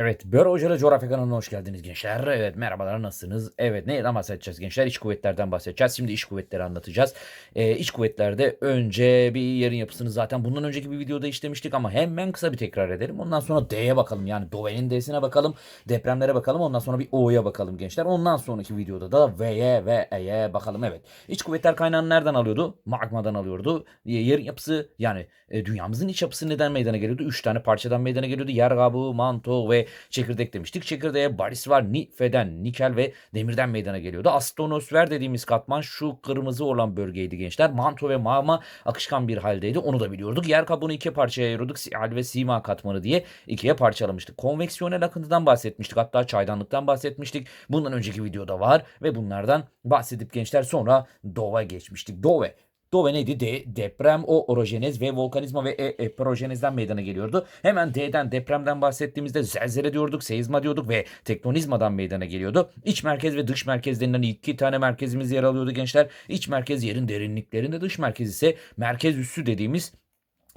Evet, Böre Hocalı Coğrafya kanalına hoş geldiniz gençler. Evet, merhabalar nasılsınız? Evet, neyden bahsedeceğiz gençler? İç kuvvetlerden bahsedeceğiz. Şimdi iç kuvvetleri anlatacağız. Ee, iç kuvvetlerde önce bir yerin yapısını zaten bundan önceki bir videoda işlemiştik ama hemen kısa bir tekrar edelim. Ondan sonra D'ye bakalım. Yani Dove'nin D'sine bakalım. Depremlere bakalım. Ondan sonra bir O'ya bakalım gençler. Ondan sonraki videoda da V'ye ve E'ye bakalım. Evet. İç kuvvetler kaynağını nereden alıyordu? Magmadan alıyordu. Yerin yapısı yani e, dünyamızın iç yapısı neden meydana geliyordu? Üç tane parçadan meydana geliyordu. Yer kabuğu, manto ve çekirdek demiştik. Çekirdeğe baris var, nifeden, nikel ve demirden meydana geliyordu. Astonosfer dediğimiz katman şu kırmızı olan bölgeydi gençler. Manto ve magma akışkan bir haldeydi. Onu da biliyorduk. Yer kabuğunu iki parçaya ayırıyorduk. Siyal ve sima katmanı diye ikiye parçalamıştık. Konveksiyonel akıntıdan bahsetmiştik. Hatta çaydanlıktan bahsetmiştik. Bundan önceki videoda var ve bunlardan bahsedip gençler sonra Dove geçmiştik. Dove Dove neydi? D, deprem, o orojenez ve volkanizma ve e, e, projenezden meydana geliyordu. Hemen D'den depremden bahsettiğimizde zelzele diyorduk, seizma diyorduk ve tektonizmadan meydana geliyordu. İç merkez ve dış merkez denilen iki tane merkezimiz yer alıyordu gençler. İç merkez yerin derinliklerinde, dış merkez ise merkez üssü dediğimiz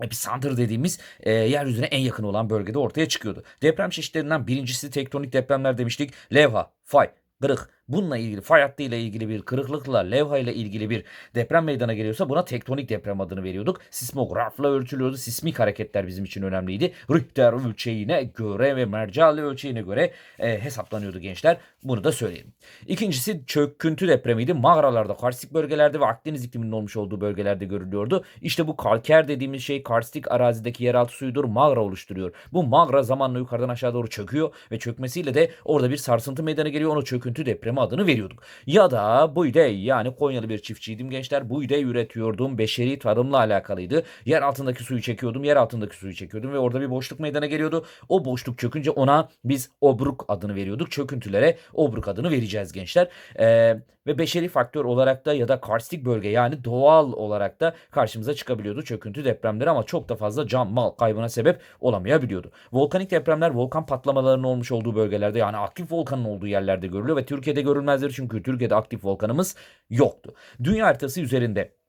epicenter dediğimiz e, yeryüzüne en yakın olan bölgede ortaya çıkıyordu. Deprem çeşitlerinden birincisi tektonik depremler demiştik. Levha, fay, kırık, bununla ilgili fay hattı ile ilgili bir kırıklıkla levha ile ilgili bir deprem meydana geliyorsa buna tektonik deprem adını veriyorduk. Sismografla ölçülüyordu. Sismik hareketler bizim için önemliydi. Richter ölçeğine göre ve Mercalli ölçeğine göre e, hesaplanıyordu gençler. Bunu da söyleyelim. İkincisi çöküntü depremiydi. Mağaralarda, karstik bölgelerde ve Akdeniz ikliminin olmuş olduğu bölgelerde görülüyordu. İşte bu kalker dediğimiz şey karstik arazideki yeraltı suyudur. Mağara oluşturuyor. Bu mağara zamanla yukarıdan aşağı doğru çöküyor ve çökmesiyle de orada bir sarsıntı meydana geliyor. Onu çöküntü depremi adını veriyorduk. Ya da buğday yani Konyalı bir çiftçiydim gençler. Buğday üretiyordum. Beşeri tarımla alakalıydı. Yer altındaki suyu çekiyordum. Yer altındaki suyu çekiyordum ve orada bir boşluk meydana geliyordu. O boşluk çökünce ona biz obruk adını veriyorduk. Çöküntülere obruk adını vereceğiz gençler. Ee, ve beşeri faktör olarak da ya da karstik bölge yani doğal olarak da karşımıza çıkabiliyordu çöküntü depremleri ama çok da fazla can mal kaybına sebep olamayabiliyordu. Volkanik depremler volkan patlamalarının olmuş olduğu bölgelerde yani aktif volkanın olduğu yerlerde görülüyor ve Türkiye'de görülmezdir çünkü Türkiye'de aktif volkanımız yoktu. Dünya haritası üzerinde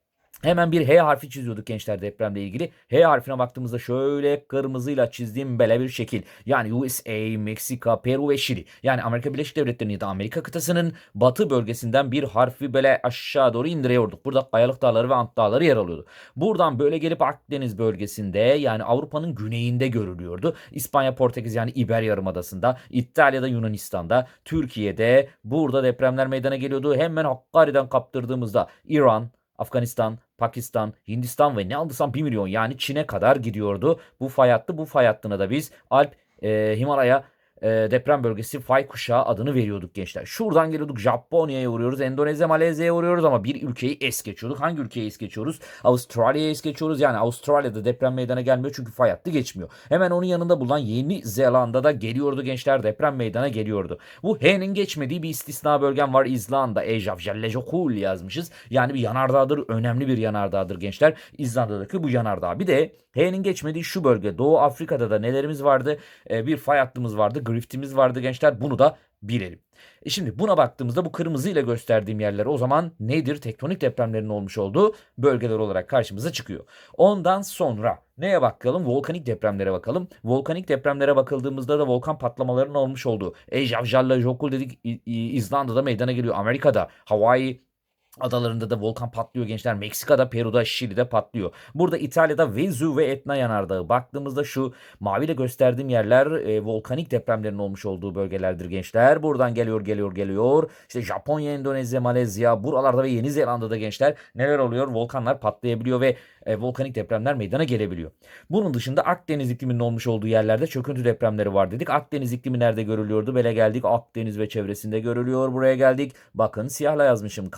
Hemen bir H harfi çiziyorduk gençler depremle ilgili. H harfine baktığımızda şöyle kırmızıyla çizdiğim böyle bir şekil. Yani USA, Meksika, Peru ve Şili. Yani Amerika Birleşik Devletleri'nin da Amerika kıtasının batı bölgesinden bir harfi böyle aşağı doğru indiriyorduk. Burada Kayalık Dağları ve Ant Dağları yer alıyordu. Buradan böyle gelip Akdeniz bölgesinde yani Avrupa'nın güneyinde görülüyordu. İspanya, Portekiz yani İber Yarımadası'nda, İtalya'da, Yunanistan'da, Türkiye'de burada depremler meydana geliyordu. Hemen Hakkari'den kaptırdığımızda İran, Afganistan, Pakistan, Hindistan ve ne aldıysam 1 milyon yani Çin'e kadar gidiyordu. Bu fay hattı. Bu fay hattına da biz Alp, e, Himalaya, e, deprem bölgesi fay kuşağı adını veriyorduk gençler. Şuradan geliyorduk Japonya'ya uğruyoruz. Endonezya, Malezya'ya uğruyoruz ama bir ülkeyi es geçiyorduk. Hangi ülkeyi es geçiyoruz? Avustralya'ya es geçiyoruz. Yani Avustralya'da deprem meydana gelmiyor çünkü fay hattı geçmiyor. Hemen onun yanında bulunan Yeni Zelanda'da geliyordu gençler. Deprem meydana geliyordu. Bu H'nin geçmediği bir istisna bölgem var. İzlanda, Age of Jellejokul yazmışız. Yani bir yanardağdır. Önemli bir yanardağdır gençler. İzlanda'daki bu yanardağ. Bir de H'nin geçmediği şu bölge. Doğu Afrika'da da nelerimiz vardı? Ee, bir fay hattımız vardı. Griftimiz vardı gençler. Bunu da bilelim. E şimdi buna baktığımızda bu kırmızı ile gösterdiğim yerler o zaman nedir? Tektonik depremlerin olmuş olduğu bölgeler olarak karşımıza çıkıyor. Ondan sonra neye bakalım? Volkanik depremlere bakalım. Volkanik depremlere bakıldığımızda da volkan patlamalarının olmuş olduğu. Ejavjalla Jokul dedik İzlanda'da meydana geliyor. Amerika'da, Hawaii, adalarında da volkan patlıyor gençler. Meksika'da, Peru'da, Şili'de patlıyor. Burada İtalya'da Vezu ve Etna yanardağı. Baktığımızda şu maviyle gösterdiğim yerler e, volkanik depremlerin olmuş olduğu bölgelerdir gençler. Buradan geliyor, geliyor, geliyor. İşte Japonya, Endonezya, Malezya, buralarda ve Yeni Zelanda'da gençler neler oluyor? Volkanlar patlayabiliyor ve e, volkanik depremler meydana gelebiliyor. Bunun dışında Akdeniz ikliminin olmuş olduğu yerlerde çöküntü depremleri var dedik. Akdeniz iklimi nerede görülüyordu? Böyle geldik. Akdeniz ve çevresinde görülüyor. Buraya geldik. Bakın siyahla yazmışım.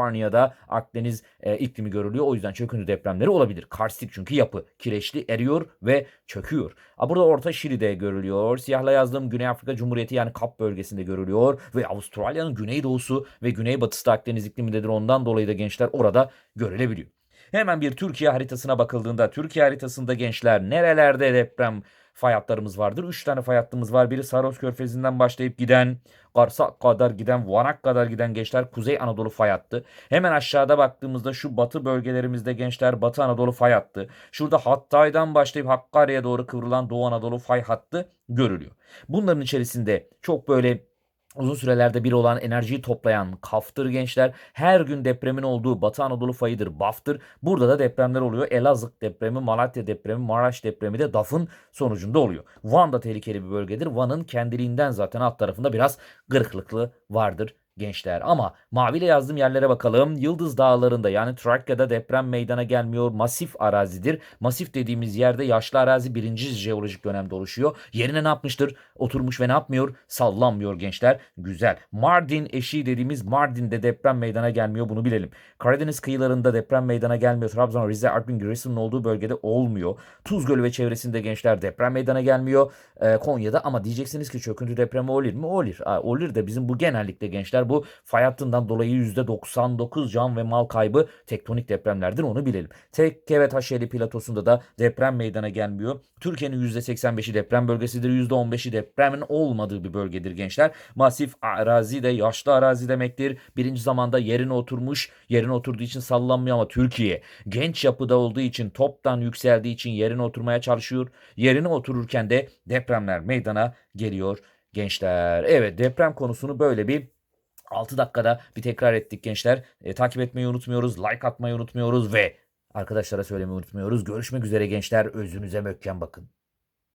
Kaliforniya'da Akdeniz e, iklimi görülüyor. O yüzden çöküntü depremleri olabilir. Karstik çünkü yapı. Kireçli eriyor ve çöküyor. A, burada Orta Şili'de görülüyor. Siyahla yazdığım Güney Afrika Cumhuriyeti yani Kap bölgesinde görülüyor. Ve Avustralya'nın güneydoğusu ve güneybatısı da Akdeniz iklimindedir. Ondan dolayı da gençler orada görülebiliyor. Hemen bir Türkiye haritasına bakıldığında Türkiye haritasında gençler nerelerde deprem fay hatlarımız vardır. 3 tane fay hattımız var. Biri Saros Körfezi'nden başlayıp giden, Kars'a kadar giden, Vanak kadar giden gençler Kuzey Anadolu fay hattı. Hemen aşağıda baktığımızda şu batı bölgelerimizde gençler Batı Anadolu fay hattı. Şurada Hattay'dan başlayıp Hakkari'ye doğru kıvrılan Doğu Anadolu fay hattı görülüyor. Bunların içerisinde çok böyle uzun sürelerde bir olan enerjiyi toplayan kaftır gençler. Her gün depremin olduğu Batı Anadolu fayıdır baftır. Burada da depremler oluyor. Elazığ depremi, Malatya depremi, Maraş depremi de DAF'ın sonucunda oluyor. Van da tehlikeli bir bölgedir. Van'ın kendiliğinden zaten alt tarafında biraz gırıklıklı vardır gençler. Ama maviyle yazdığım yerlere bakalım. Yıldız Dağları'nda yani Trakya'da deprem meydana gelmiyor. Masif arazidir. Masif dediğimiz yerde yaşlı arazi birinci jeolojik dönemde oluşuyor. Yerine ne yapmıştır? Oturmuş ve ne yapmıyor? Sallanmıyor gençler. Güzel. Mardin eşiği dediğimiz Mardin'de deprem meydana gelmiyor. Bunu bilelim. Karadeniz kıyılarında deprem meydana gelmiyor. Trabzon, Rize, Artvin, Giresun'un olduğu bölgede olmuyor. Tuz Gölü ve çevresinde gençler deprem meydana gelmiyor. Ee, Konya'da ama diyeceksiniz ki çöküntü depremi olur mu? Olur. Olur da bizim bu genellikle gençler bu fay hattından dolayı %99 can ve mal kaybı tektonik depremlerdir onu bilelim. Tekke ve Taşyeli platosunda da deprem meydana gelmiyor. Türkiye'nin %85'i deprem bölgesidir. %15'i depremin olmadığı bir bölgedir gençler. Masif arazi de yaşlı arazi demektir. Birinci zamanda yerine oturmuş, yerine oturduğu için sallanmıyor ama Türkiye genç yapıda olduğu için toptan yükseldiği için yerine oturmaya çalışıyor. Yerine otururken de depremler meydana geliyor gençler. Evet deprem konusunu böyle bir 6 dakikada bir tekrar ettik gençler. E, takip etmeyi unutmuyoruz, like atmayı unutmuyoruz ve arkadaşlara söylemeyi unutmuyoruz. Görüşmek üzere gençler. Özünüze mökken bakın.